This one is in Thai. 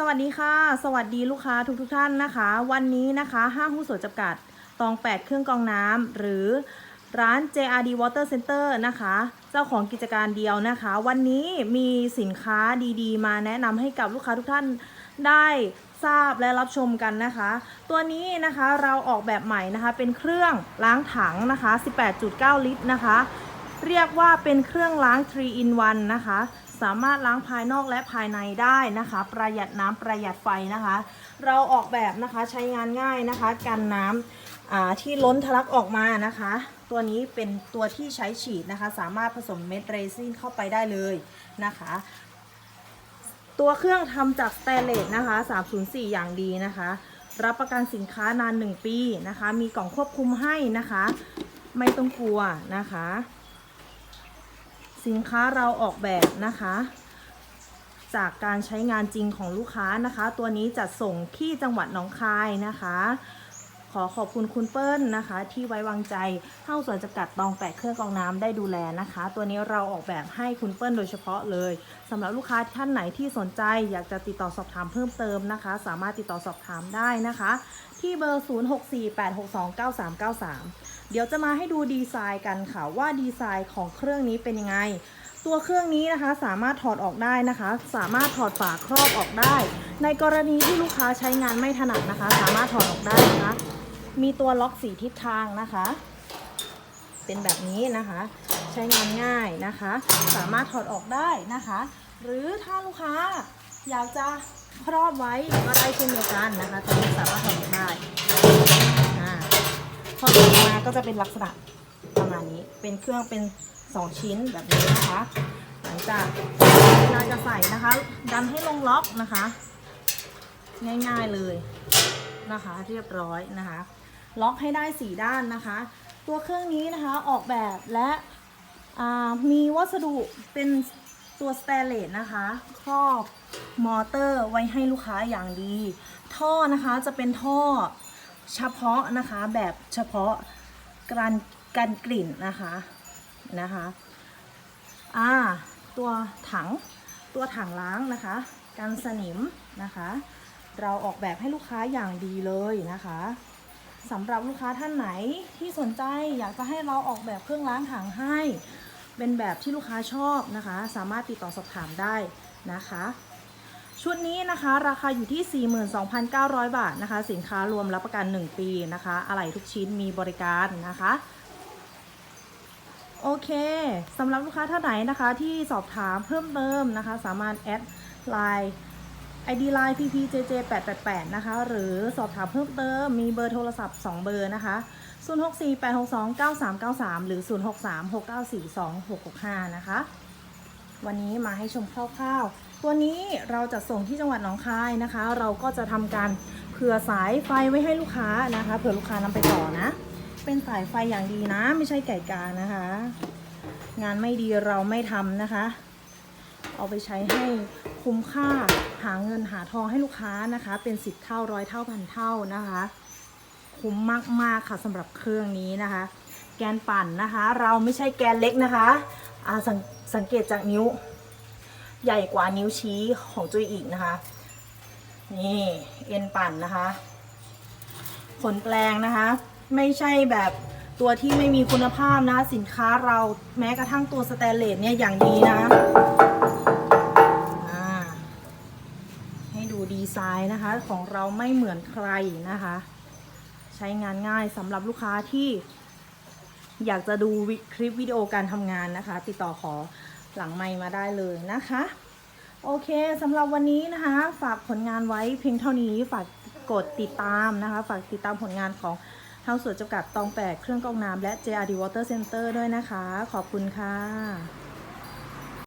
สวัสดีค่ะ สวัสดีลูกค้าทุกทท่านนะคะ วันนี้นะคะห้างหุ้นส่วนจำกัดตอง 8 เครื่องกรองน้ำหรือร้าน JRD Water Center นะคะ เจ้าของกิจการเดียวนะคะ วันนี้มีสินค้าดีๆ มาแนะนำให้กับลูกค้าทุกท่านได้ทราบและรับชมกันนะคะ ตัวนี้นะคะเราออกแบบใหม่นะคะ เป็นเครื่องล้างถังนะคะ 18.9 ลิตรนะคะ เรียกว่าเป็นเครื่องล้าง 3 in 1 นะคะ สามารถล้างภายนอกและภายในได้นะคะ ประหยัดน้ำประหยัดไฟนะคะ เราออกแบบนะคะใช้งานง่ายนะคะกันน้ำที่ล้นทะลักออกมานะคะ ตัวนี้เป็นตัวที่ใช้ฉีดนะคะ สามารถผสมเม็ดเรซินเข้าไปได้เลยนะคะ ตัวเครื่องทำจากสเตนเลสนะคะ 304 อย่างดีนะคะ รับประกันสินค้านาน 1 ปีนะคะ มีกล่องควบคุมให้นะคะ ไม่ต้องกลัวนะคะ สินค้าเราออกแบบนะคะ จากการใช้งานจริงของลูกค้านะคะ ตัวนี้จัดส่งที่จังหวัดหนองคายนะคะ ขอขอบคุณคุณเปิ้ลนะคะ ที่ไว้วางใจเข้าส่วนจำกัดตองแปดเครื่องกรองน้ำได้ดูแลนะคะ ตัวนี้เราออกแบบให้คุณเปิ้ลโดยเฉพาะเลยสำหรับลูกค้าท่านไหนที่สนใจ อยากจะติดต่อสอบถามเพิ่มเติมนะคะ สามารถติดต่อสอบถามได้นะคะ ที่เบอร์ 0648629393 เดี๋ยวจะมาให้ดูดีไซน์กันค่ะว่าดีไซน์ของเครื่องนี้เป็นยังไง ตัวเครื่องนี้นะคะสามารถถอดออกได้นะคะ สามารถถอดฝาครอบออกได้ ในกรณีที่ลูกค้าใช้งานไม่ถนัดนะคะ สามารถถอดออกได้นะคะ มีตัวล็อกสีทิศทางนะคะ เป็นแบบนี้นะคะ ใช้งานง่ายนะคะ สามารถถอดออกได้นะคะ หรือถ้าลูกค้าอยากจะครอบไว้ก็ได้เช่นเดียวกันนะคะตัวนี้สามารถถอดออกได้พอถอดออก ก็จะเป็นลักษณะประมาณนี้ เป็นเครื่องเป็น 2 ชิ้นแบบนี้นะคะ หลังจากเราจะใส่นะคะ ดันให้ลงล็อกนะคะ ง่ายๆเลยนะคะ เรียบร้อยนะคะ ล็อกให้ได้ 4 ด้านนะคะ ตัวเครื่องนี้นะคะออกแบบและมีวัสดุเป็นตัวสแตเลสนะคะ ครอบมอเตอร์ไว้ให้ลูกค้าอย่างดี ท่อนะคะจะเป็นท่อเฉพาะนะคะแบบเฉพาะ การกันกลิ่นนะคะนะคะอ่าตัวถังตัวถังล้างนะคะกันสนิมนะคะ เราออกแบบให้ลูกค้าอย่างดีเลยนะคะสำหรับลูกค้าท่านไหนที่สนใจอยากจะให้เราออกแบบเครื่องล้างถังให้ เป็นแบบที่ลูกค้าชอบนะคะ สามารถติดต่อสอบถามได้นะคะ ชุดนี้นะคะราคาอยู่ที่ 42,900 บาทนะคะ สินค้ารวมรับประกัน 1 ปีนะคะอะไหล่ทุกชิ้นมีบริการนะคะโอเคสำหรับลูกค้าท่านไหนนะคะที่สอบถามเพิ่มเติมนะคะ สามารถแอดไลน์ ID Line ppjj888 นะคะ หรือสอบถามเพิ่มเติมมีเบอร์โทรศัพท์ 2 เบอร์นะคะ 0648629393 หรือ 0636942665 นะคะ วันนี้มาให้ชมคร่าวๆ ตัวนี้เราจะส่งที่จังหวัดหนองคายนะคะ เราก็จะทำการเผื่อสายไฟไว้ให้ลูกค้านะคะ เผื่อลูกค้านำไปต่อนะ เป็นสายไฟอย่างดีนะ ไม่ใช่ไก่กานะคะ งานไม่ดีเราไม่ทำนะคะ เอาไปใช้ให้คุ้มค่าหาเงินหาทองให้ลูกค้านะคะ เป็นสิบเท่าร้อยเท่าพันเท่านะคะ คุ้มมากๆค่ะสำหรับเครื่องนี้นะคะ แกนปั่นนะคะ เราไม่ใช่แกนเล็กนะคะอาสงสังเกตจากนิ้ว ใหญ่กว่านิ้วชี้ของจุ้ยอีกนะคะ นี่เอ็นปั่นนะคะ ขนแปลงนะคะ ไม่ใช่แบบตัวที่ไม่มีคุณภาพนะสินค้าเราแม้กระทั่งตัวสแตนเลสเนี่ยอย่างดีนะให้ดูดีไซน์นะคะของเราไม่เหมือนใครนะคะ ใช้งานง่ายสำหรับลูกค้าที่อยากจะดูคลิปวิดีโอการทำงานนะคะ ติดต่อขอ หลังไมค์มาได้เลยนะคะ โอเคสำหรับวันนี้นะคะ ฝากผลงานไว้เพียงเท่านี้ฝากกดติดตามนะคะ ฝากติดตามผลงานของทาสวนจำกัดตองแปดเครื่องกรองน้ำและ JRD Water Center ด้วยนะคะ ขอบคุณค่ะ